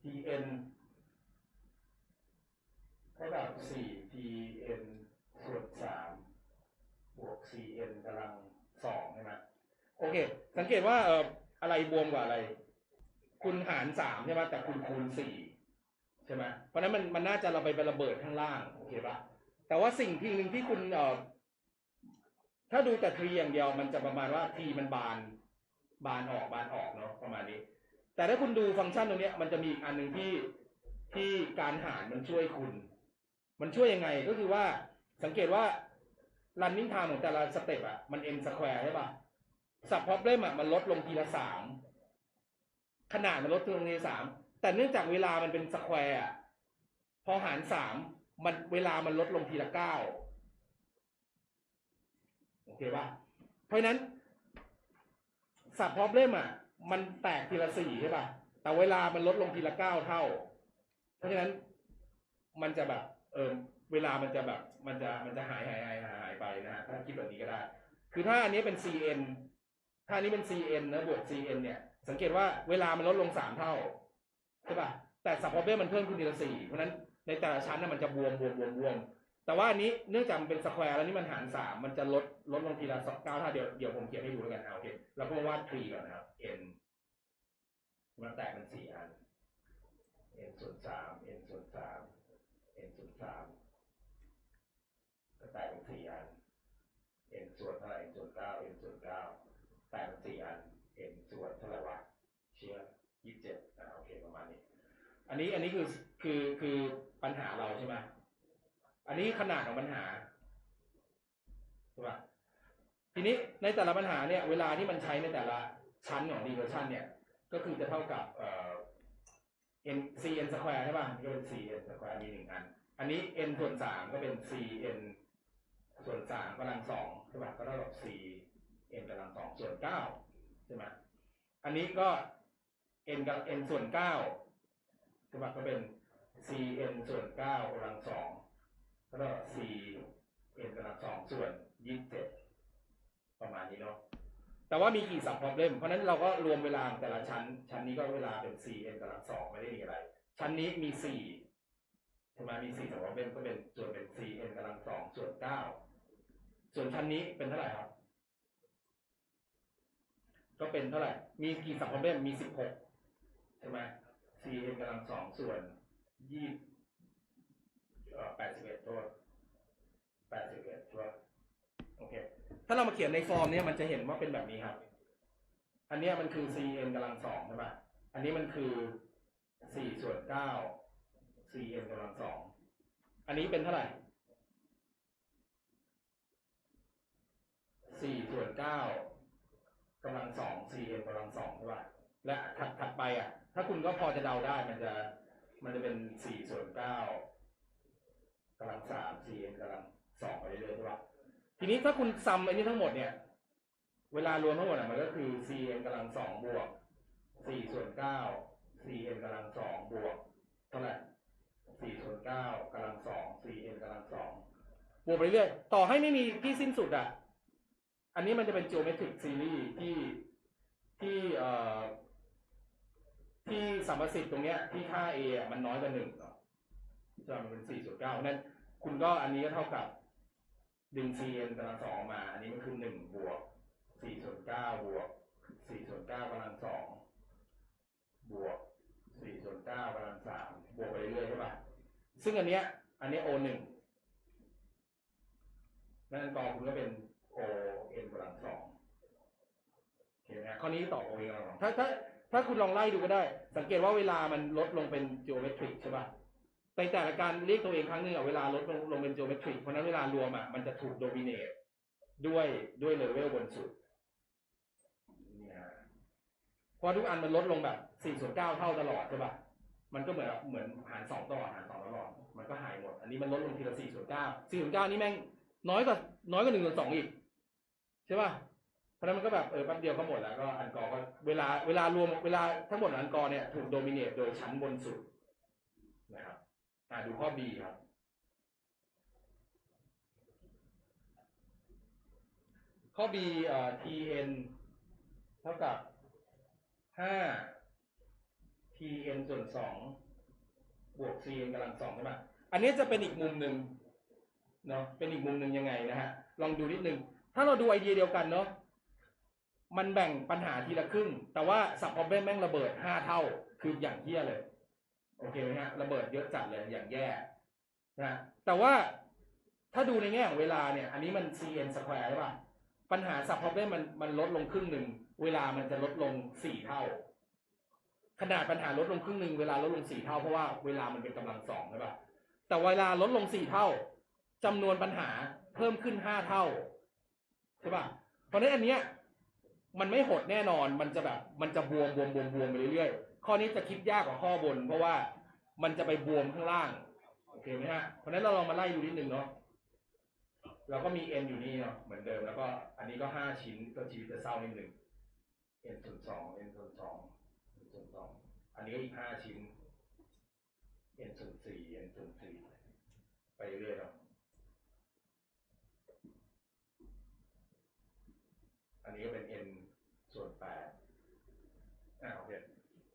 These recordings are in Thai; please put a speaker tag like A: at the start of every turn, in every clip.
A: tn เท่ากับ 4tn ส่วน3บวก cn กำลัง2ใช่ไหมโอเค สังเกตว่าเอ่ออะไรบวมกว่าอะไร คุณหาร3ใช่ไหมแต่คุณคูณ4ใช่ไหมเพราะนั้นมันมันน่าจะเราไปไประเบิดข้างล่างโอเคปะแต่ว่าสิ่งที่หนึ่งที่คุณเอ่อถ้าดูแต่ทรีอย่างเดียวมันจะประมาณว่าทีมันบานบานออกบานออกเนาะประมาณนี้ แต่ถ้าคุณดูฟังก์ชันตรงนี้มันจะมีอีกอันหนึ่งที่ที่การหารมันช่วยคุณ มันช่วยยังไงก็คือว่าสังเกตว่า running time ของแต่ละสเต็ปอะมัน n square ใช่ปะสับ problem อะมันลดลงทีละสามขนาดมันลดลงทีละสามแต่เนื่องจากเวลามันเป็นสแควร์พอหารสามมันเวลามันลดลงทีละเก้าโอเคป่ะเพราะนั้นสับ problem อะ มันแตกทีละสี่ใช่ป่ะ แต่เวลามันลดลงทีละเก้าเท่า เพราะฉะนั้นมันจะแบบ เออเวลามันจะแบบ มันจะมันจะหายหายหายหายไปนะฮะถ้าคิดแบบนี้ก็ได้ คือถ้าอันนี้เป็น cn ถ้าอันนี้เป็น cn นะบวก cn เนี่ย สังเกตว่าเวลามันลดลงสามเท่าใช่ป่ะแต่สับ problem มันเพิ่มขึ้นทีละสี่เพราะฉะนั้นในแต่ละชั้นน่ะมันจะบวมบวมบวมบวม แต่ว่าอันนี้เนื่องจากมันเป็นสแควร์แล้วนี่มันหารสามมันจะลดลดลงทีละสองเก้าถ้าเดี๋ยวเดี๋ยวผมเขียนให้ดูแล้วกันเอาโอเคเราก็มาวาดทรีก่อนนะครับ n มันแตกเป็นสี่อัน n ส่วนสาม n ส่วนสาม n ส่วนสามก็แตกเป็นสี่อัน n ส่วนเท่าไหร่ n ส่วนเก้า n ส่วนเก้าแตกเป็นสี่อัน n ส่วนเท่าไหร่วะเชื่อยี่สิบเจ็ดอ่าโอเคประมาณนี้ อันนี้อันนี้คือคือคือปัญหาเราใช่ไหม อันนี้ขนาดของปัญหาถูกป่ะทีนี้ในแต่ละปัญหาเนี่ย เวลาที่มันใช้ในแต่ละชั้นของ diversion เนี่ย ก็คือจะเท่ากับเอ่อ n c n square ใช่ป่ะก็เป็น c n square มีหนึ่งอัน อันนี้ n ส่วนสามก็เป็น c n ส่วนสามกำลังสองใช่ป่ะก็เท่ากับ c n กำลังสองส่วนเก้าใช่ไหมอันนี้ก็ n กับ n ส่วนเก้าใช่ป่ะก็เป็น c n ส่วนเก้ากำลังสอง แล้วก็ c n กำลังสองส่วนยี่สิบเจ็ดประมาณนี้เนาะแต่ว่ามีกี่สับ problem เพราะนั้นเราก็รวมเวลาแต่ละชั้น ชั้นนี้ก็เวลาเป็น c n กำลังสองไม่ได้มีอะไร ชั้นนี้มีสี่ใช่ไหมมีสี่สับ problem ก็เป็นส่วนเป็น c n กำลังสองส่วนเก้าส่วนชั้นนี้เป็นเท่าไหร่ครับ ก็เป็นเท่าไหร่ มีกี่สับ problem มีสิบหกใช่ไหม c n กำลังสองส่วนยี่แปดสิบเอ็ดโทษแปดสิบเอ็ดใช่ปะโอเค ถ้าเรามาเขียนในฟอร์มเนี้ยมันจะเห็นว่าเป็นแบบนี้ครับ อันเนี้ยมันคือ cn กำลังสองใช่ปะอันนี้มันคือสี่ส่วนเก้า cn กำลังสอง อันนี้เป็นเท่าไหร่สี่ส่วนเก้ากำลังสอง cn กำลังสองใช่ปะและถัดถัดไปอะ ถ้าคุณก็พอจะเดาได้มันจะ มันจะเป็นสี่ส่วนเก้ากำลังสามสี่กำลังสองไปเรื่อยๆใช่ปะ ทีนี้ถ้าคุณซัมอันนี้ทั้งหมดเนี่ย เวลารวมทั้งหมดอะมันก็คือ cn กำลังสองบวกสี่ส่วนเก้า cn กำลังสองบวกเท่าไหร่สี่ส่วนเก้ากำลังสอง cn กำลังสองบวกไปเรื่อยต่อให้ไม่มีที่สิ้นสุดอะอันนี้มันจะเป็น geometric series ที่ที่เอ่อที่สัมประสิทธิ์ตรงเนี้ยที่ค่า a อะมันน้อยกว่าหนึ่งเนาะจะมันเป็นสี่ส่วนเก้านั้น คุณก็อันนี้ก็เท่ากับ ดึง cn กำลังสองมา อันนี้มันคือหนึ่งบวกสี่ส่วนเก้าบวกสี่ส่วนเก้ากำลังสองบวกสี่ส่วนเก้ากำลังสามบวกไปเรื่อยๆใช่ป่ะซึ่งอันเนี้ย อันเนี้ย o หนึ่งนั่นกอคุณก็เป็น o n กำลังสองโอเคไหมข้อนี้ตอบ o n กำลังสองถ้าถ้าถ้าคุณลองไล่ดูก็ได้ สังเกตว่าเวลามันลดลงเป็น geometric ใช่ป่ะ ในแต่ละการเรียกตัวเองครั้งหนึ่งอะเวลาลดลงลงเป็น geometric เพราะนั้นเวลารวมอะมันจะถูก dominate ด้วยด้วยเลเวลบนสุดเพราะทุกอันมันลดลงแบบ 4 ส่วน 9 เท่าตลอดใช่ป่ะมันก็เหมือนเหมือนหารสองตลอดหารสองตลอด มันก็หายหมด อันนี้มันลดลงทีละ 4 ส่วน 9 4 ส่วน 9 นี่แม่งน้อยกว่าน้อยกว่า1ส่วน2อีกใช่ป่ะเพราะนั้นมันก็แบบเออแป๊บเดียวก็หมดแล้วก็อันกอก็เวลาเวลารวมเวลาทั้งหมดอันกอเนี่ยถูกโดมิเนตโดยชั้นบนสุดนะครับ อ่าดูข้อ B ครับ ข้อ B อ่อ tn เท่ากับ5 t tn ส่วนสองบวก cn กำลังสองใช่ไหมอันนี้จะเป็นอีกมุมหนึ่งเนาะเป็นอีกมุมหนึ่งยังไงนะฮะลองดูนิดนึง ถ้าเราดูไอเดียเดียวกันเนาะมันแบ่งปัญหาทีละครึ่ง แต่ว่าสับ problem แม่งระเบิดห้าเท่า คืออย่างเที่ยเลย โอเคไหมฮะระเบิดเยอะจัดเลยอย่างแย่นะแต่ว่าถ้าดูในแง่ของเวลาเนี่ย อันนี้มัน cn square ใช่ป่ะ ปัญหา sub problem มันมันลดลงครึ่งหนึ่ง เวลามันจะลดลงสี่เท่า ขนาดปัญหาลดลงครึ่งหนึ่งเวลาลดลงสี่เท่าเพราะว่าเวลามันเป็นกำลังสองใช่ป่ะแต่เวลาลดลงสี่เท่าจำนวนปัญหาเพิ่มขึ้นห้าเท่าใช่ป่ะเพราะฉะนั้นอันเนี้ย มันไม่หดแน่นอน มันจะแบบ มันจะบวมบวมบวมบวมไปเรื่อยๆ ข้อนี้จะคิดยากกว่าข้อบน เพราะว่ามันจะไปบวมข้างล่าง โอเคไหมฮะ เพราะฉะนั้นเราลองมาไล่ดูนิดนึงเนาะ เราก็มี n อยู่นี่เนาะ เหมือนเดิม แล้วก็อันนี้ก็ห้าชิ้น ก็ชีวิตจะเศร้านิดนึง n ส่วนสอง n ส่วนสอง n ส่วนสอง อันนี้ก็อีกห้าชิ้น n ส่วนสี่ n ส่วนสี่ไปเรื่อยๆเนาะ อันนี้ก็เป็น n ส่วนแปดอ่าโอเค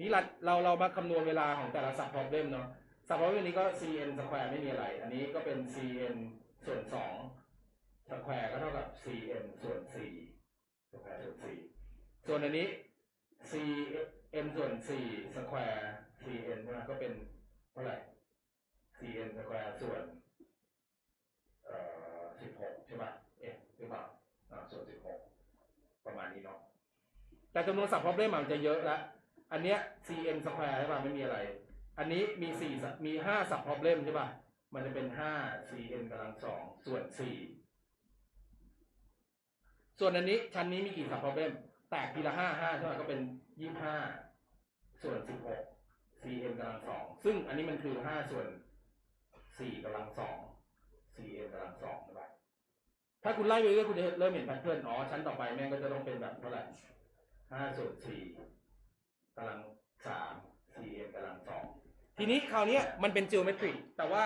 A: นี่เราเราเรามาคำนวณเวลาของแต่ละ sub problem เนาะ sub problem นี้ก็ cn square ไม่มีอะไร อันนี้ก็เป็น cn ส่วนสอง square ก็เท่ากับ cn ส่วนสี่ square ส่วนสี่ส่วนอันนี้ cn ส่วนสี่ square cn ใช่ไหมก็เป็นเท่าไหร่ cn square ส่วนเอ่อสิบหกใช่ป่ะเอ๊ะหรือเปล่าอ่าส่วนสิบหกประมาณนี้เนาะแต่จำนวนสับ problem มันจะเยอะแล้ว อันเนี้ย cn square ใช่ป่ะไม่มีอะไร อันนี้มีสี่มีห้าสับ problem ใช่ป่ะมันจะเป็นห้า cn กำลังสองส่วนสี่ส่วนอันนี้ชั้นนี้มีกี่สับ problem แตกทีละห้าห้าใช่ป่ะก็เป็นยี่ห้าส่วนสิบหก cn กำลังสองซึ่งอันนี้มันคือห้าส่วนสี่กำลังสอง cn กำลังสองใช่ป่ะถ้าคุณไล่ไปเรื่อยคุณจะเริ่มเห็นแพทเทิร์นอ๋อชั้นต่อไปแม่งก็จะต้องเป็นแบบเท่าไหร่ห้าส่วนสี่ กำลังสาม cn กำลังสองทีนี้คราวเนี้ยมันเป็น geometry แต่ว่า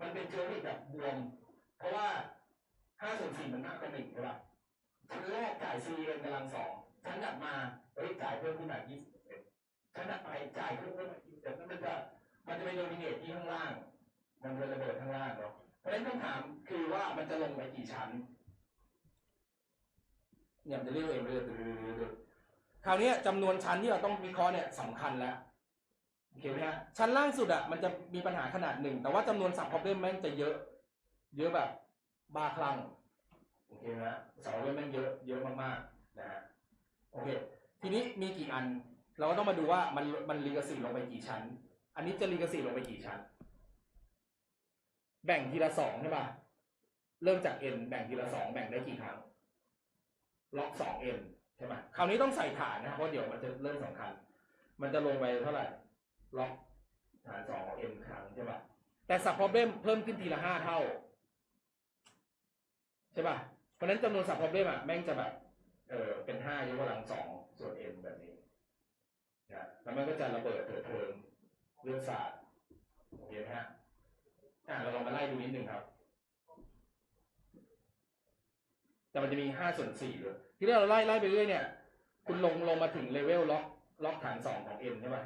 A: มันเป็น geometry แบบบวมเพราะว่าห้าส่วนสี่มันมากกว่าหนึ่งใช่ป่ะชั้นแรกจ่าย cn กำลังสองชั้นถัดมาเฮ้ยจ่ายเพิ่มขึ้นมายี่สิบเอ็ดชั้นถัดไปจ่ายเพิ่มขึ้นมายี่สิบเอ็ดแล้วมันจะมันจะไปโดมิเนตที่ข้างล่าง มันจะระเบิดข้างล่างเนาะเพราะฉะนั้นคำถามคือว่ามันจะลงไปกี่ชั้น เนี่ยมันจะเรียกเองไปเรื่อยๆ คราวนี้จำนวนชั้นที่เราต้องวิเคราะห์เนี่ยสำคัญแล้วโอเคไหมฮะชั้นล่างสุดอะมันจะมีปัญหาขนาดหนึ่งแต่ว่าจำนวนสับ problem แม่งจะเยอะ เยอะแบบบ้าคลั่งโอเคไหมฮะสับ problem แม่งเยอะเยอะมากๆนะฮะโอเค ทีนี้มีกี่อัน เราก็ต้องมาดูว่ามันมันรีกสิลงไปกี่ชั้น อันนี้จะรีกสิลงไปกี่ชั้น แบ่งทีละสองใช่ป่ะเริ่มจาก n แบ่งทีละสองแบ่งได้กี่ครั้งล็อกสอง n ใช่ไหมคราวนี้ต้องใส่ฐานนะเพราะเดี๋ยวมันจะเริ่มสำคัญ มันจะลงไปเท่าไหร่ล็อกฐานสองของ n ครั้งใช่ป่ะแต่สับ problem เพิ่มขึ้นทีละห้าเท่า ใช่ป่ะเพราะฉะนั้นจำนวนสับ problem อะแม่งจะแบบเออเป็นห้ายกกำลังสองส่วน n แบบนี้นะแล้วมันก็จะระเบิดเถิดเทิงเรื่องศาสตร์โอเคไหมฮะอะเราลองมาไล่ดูนิดนึงครับ แต่มันจะมีห้าส่วนสี่ด้วยทีนี้เราไล่ไล่ไปเรื่อยเนี่ย คุณลงลงมาถึงเลเวลล็อกล็อกฐานสองของ n ใช่ป่ะ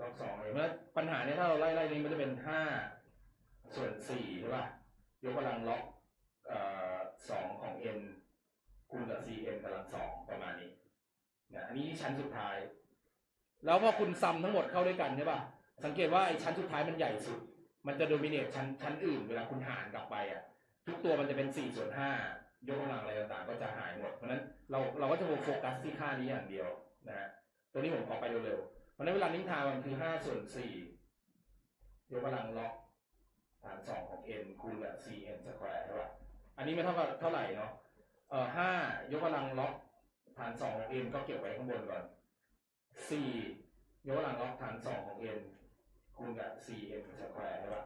A: ล็อกสองเห็นไหมปัญหาเนี่ยถ้าเราไล่ไล่นี้มันจะเป็นห้าส่วนสี่ใช่ป่ะยกกำลังล็อกเอ่อสองของ n คูณกับ cn กำลังสองประมาณนี้นะอันนี้ชั้นสุดท้าย แล้วพอคุณซัมทั้งหมดเข้าด้วยกันใช่ป่ะสังเกตว่าไอ้ชั้นสุดท้ายมันใหญ่สุด มันจะโดมิเนตชั้นชั้นอื่นเวลาคุณหารกลับไปอะ ทุกตัวมันจะเป็นสี่ส่วนห้า ยกกำลังอะไรต่างๆก็จะหายหมด เพราะฉะนั้นเราเราก็จะโฟกัสที่ค่านี้อย่างเดียวนะฮะตัวนี้ผมขอไปเร็วๆ เพราะนั้นเวลานิ่งทางมันคือห้าส่วนสี่ยกกำลังล็อกฐานสองของ n คูณกับ cn สแควร์ใช่ป่ะอันนี้ไม่เท่ากับเท่าไหร่เนาะเอ่อห้ายกกำลังล็อกฐานสองของ n ก็เก็บไว้ข้างบนก่อนสี่ยกกำลังล็อกฐานสองของ n คูณกับ cn สแควร์ใช่ป่ะ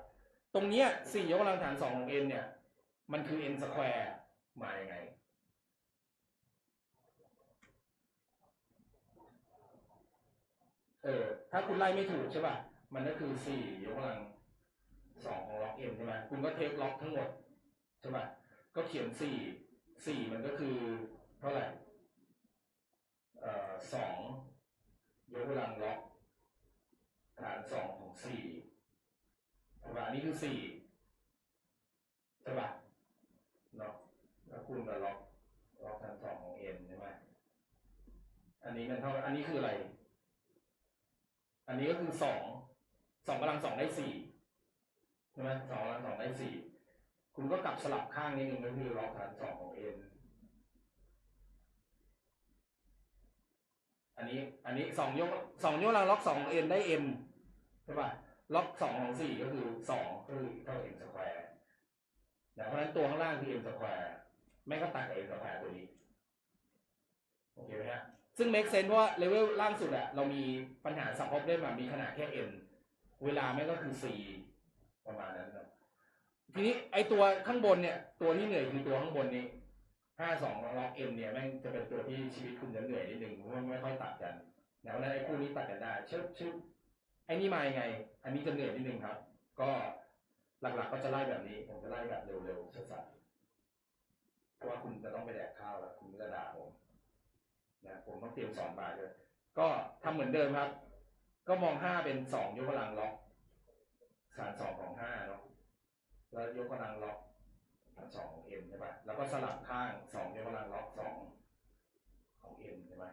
A: ตรงเนี้ยสี่ยกกำลังฐานสองของ n เนี่ย มันคือ n สแควร์ มายังไง เออ ถ้าคุณไล่ไม่ถูกใช่ป่ะ มันก็คือสี่ยกกำลังสองของล็อก n ใช่ไหมคุณก็เทคล็อกทั้งหมดใช่ป่ะ ก็เขียนสี่สี่มันก็คือเท่าไหร่เอ่อสองยกกำลังล็อกสี่ถูกป่ะนนี้คือสี่ใช่ป่ะ คูณกับล็อกล็อกฐานสองของเอ็นใช่ไหมอันนี้มันเท่าอันนี้คืออะไร อันนี้ก็คือสองสองกำลังสองได้สี่ใช่ไหมสองกำลังสองได้สี่คุณก็กลับสลับข้างนิดนึงก็คือล็อกฐานสองของเอ็นอันนี้ อันนี้สองยกสองยกกำลังล็อกสองเอ็นได้เอ็นใช่ป่ะล็อกสองของสี่ก็คือสองก็คือเท่าเอ็นสแควร์นะเพราะฉะนั้นตัวข้างล่างคือเอ็นสแควร์ แม่ก็ตัดกับเอ็นสแควร์ตัวนี้ โอเคไหมฮะ ซึ่ง make sense เพราะว่าเลเวลล่างสุดอะเรามีปัญหาสับพอบได้มามีขนาดแค่ n เวลาแม่ก็คือ c ประมาณนั้นครับ ทีนี้ไอตัวข้างบนเนี่ย ตัวที่เหนื่อยคือตัวข้างบนนี้ห้าสองล็อกเอ็มเนี่ยแม่งจะเป็นตัวที่ชีวิตคุณจะเหนื่อยนิดนึงเพราะว่าไม่ค่อยตัดกันนะเพราะฉะนั้นไอ้คู่นี้ตัดกันได้ชึบชึบไอ้นี่มายังไง อันนี้จะเหนื่อยนิดนึงครับ ก็หลักๆก็จะไล่แบบนี้ผมจะไล่แบบเร็วๆสั้นๆ เพราะว่าคุณจะต้องไปแดกข้าวแล้วคุณจะด่าผมนะผมต้องเตรียมสอนบ่ายด้วยก็ทำเหมือนเดิมครับ ก็มองห้าเป็นสองยกกำลังล็อกสารสองของห้าเนาะแล้วยกกำลังล็อกฐานสองของ m ใช่ปะแล้วก็สลับข้างสองยกกำลังล็อกสองของ m ใช่ไหม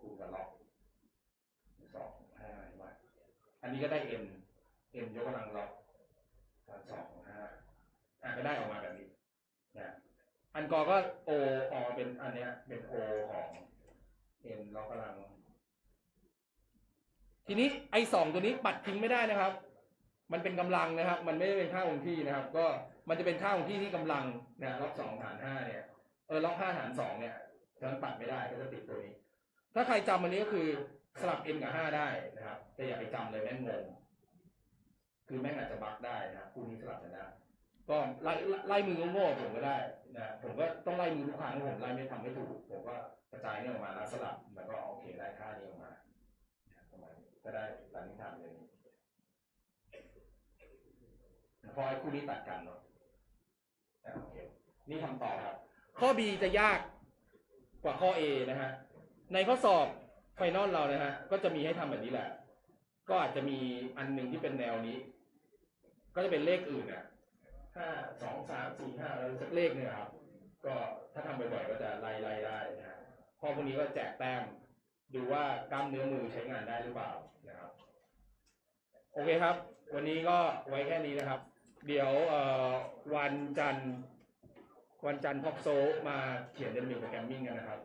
A: คูณกับล็อกสองห้าใช่ปะอันนี้ก็ได้ m m ยกกำลังล็อกฐานสองของห้าอะก็ได้ออกมาแบบนี้ อันกอก็ o ออเป็นอันเนี้ย เป็น o ของ m ล็อกกำลัง ทีนี้ไอสองตัวนี้ปัดทิ้งไม่ได้นะครับ มันเป็นกำลังนะครับ มันไม่ได้เป็นค่าคงที่นะครับ ก็มันจะเป็นค่าคงที่ที่กำลังนะล็อกสองฐานห้าเนี่ยเออล็อกห้าฐานสองเนี่ยฉะนั้นปัดไม่ได้ก็จะติดตัวนี้ ถ้าใครจำอันนี้ก็คือสลับ m กับห้าได้นะครับแต่อย่าไปจำเลยแม่งงงคือแม่งอาจจะบั๊กได้นะครับคู่นี้สลับกันได้ ก็ไล่ไล่มือโง่ๆผมก็ได้นะผมก็ต้องไล่มือทุกครั้งที่ผมไล่ไม่ทำไม่ถูกผมก็กระจายเนี่ยออกมาแล้วสลับแล้วก็โอเคได้ค่านี้ออกมาประมาณก็ได้หลังนี้ทำเลยพอไอ้คู่นี้ตัดกันเนาะโอเคนี่ทำต่อครับ ข้อ B จะยากกว่าข้อ A นะฮะในข้อสอบไฟนอลเรานะฮะก็จะมีให้ทำแบบนี้แหละ ก็อาจจะมีอันหนึ่งที่เป็นแนวนี้ ก็จะเป็นเลขอื่นอะ ห้าสองสามสี่ห้าอะไรสักเลขเนี่ยครับ ก็ถ้าทำบ่อยๆก็จะไล่ไล่ได้นะฮะข้อพวกนี้ก็แจกแต้มดูว่ากล้ามเนื้อมือใช้งานได้หรือเปล่านะครับ โอเคครับ วันนี้ก็ไว้แค่นี้นะครับ เดี๋ยวเอ่อวันจันทร์วันจันทร์พอกโซมาเขียนเดนมิโปรแกรมมิ่งกันนะครับ